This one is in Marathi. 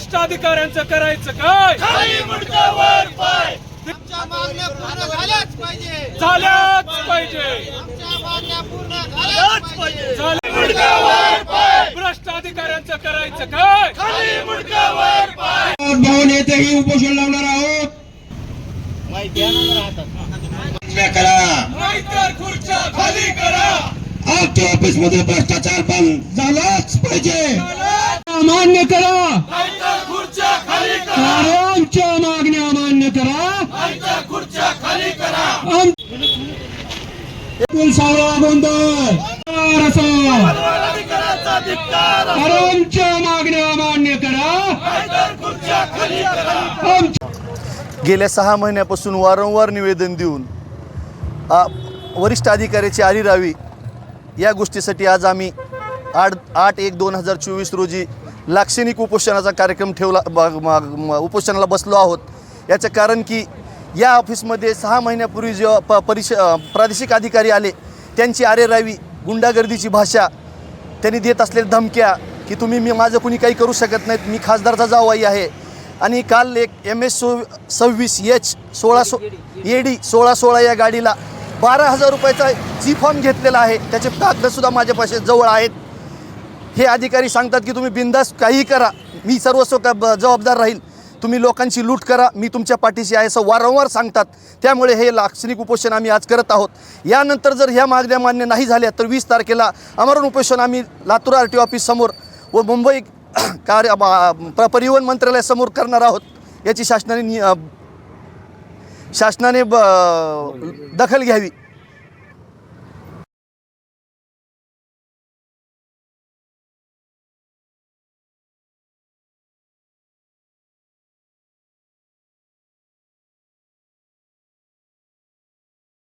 भ्रष्ट अधिकाऱ्यांचं करायचं काय? झाल्याच पाहिजे. झाल्याच पाहिजे. आमच्या मागण्या पूर्ण झाल्याच पाहिजे. झाल्या भ्रष्ट अधिकाऱ्यांचं करायचं काय? भाऊन येथेही उपोषण लावणार आहोत. खुर्च्या खाली करा. आमच्या ऑफिसमध्ये भ्रष्टाचार बंद झालाच पाहिजे. मान्य करा नाहीतर खुर्च्या खाली करा अरे आमच्या मागण्या मान्य करा नाहीतर खुर्च्या खाली करा आम- सावळा गोंधळ असो अधिकाऱ्यांचा धिक्कार अरे आमच्या मागण्या मान्य करा गेल्या सहा महिन्यापासून वारंवार निवेदन देऊन वरिष्ठ अधिकाऱ्याची आली या गोष्टीसाठी आज आम्ही आठ आठ एक दोन हजार चोवीस रोजी लाक्षणिक उपोषणाचा कार्यक्रम ठेवला उपोषणाला बसलो आहोत. याचं कारण की या ऑफिसमध्ये सहा महिन्यापूर्वी जेव्हा प परिष प्रादेशिक अधिकारी आले त्यांची आरेरावी गुंडागर्दीची भाषा त्यांनी देत असलेल्या धमक्या की तुम्ही मी माझं कुणी काही करू शकत नाहीत मी खासदारचा जावाई आहे. आणि काल एक एम एस सो सव्वीस एच सोळा सो ए डी सोळा सोळा या गाडीला बारा हजार रुपयाचा जी फॉर्म घेतलेला आहे त्याचे कागदसुद्धा माझ्यापाशी जवळ आहेत. हे अधिकारी सांगतात की तुम्ही बिंदास काही करा मी सर्वस्व का ब- जबाबदार राहील. तुम्ही लोकांची लूट करा मी तुमच्या पाठीशी आहे असं वारंवार सांगतात. त्यामुळे हे लाक्षणिक उपोषण आम्ही आज करत आहोत. यानंतर जर ह्या मागण्या मान्य नाही झाल्या तर वीस तारखेला अमरण उपोषण आम्ही लातूर आर टी ऑफिस समोर व मुंबई कार्य परिवहन मंत्रालयासमोर करणार आहोत. याची शासनाने नि- शासनाने ब दखल घ्यावी.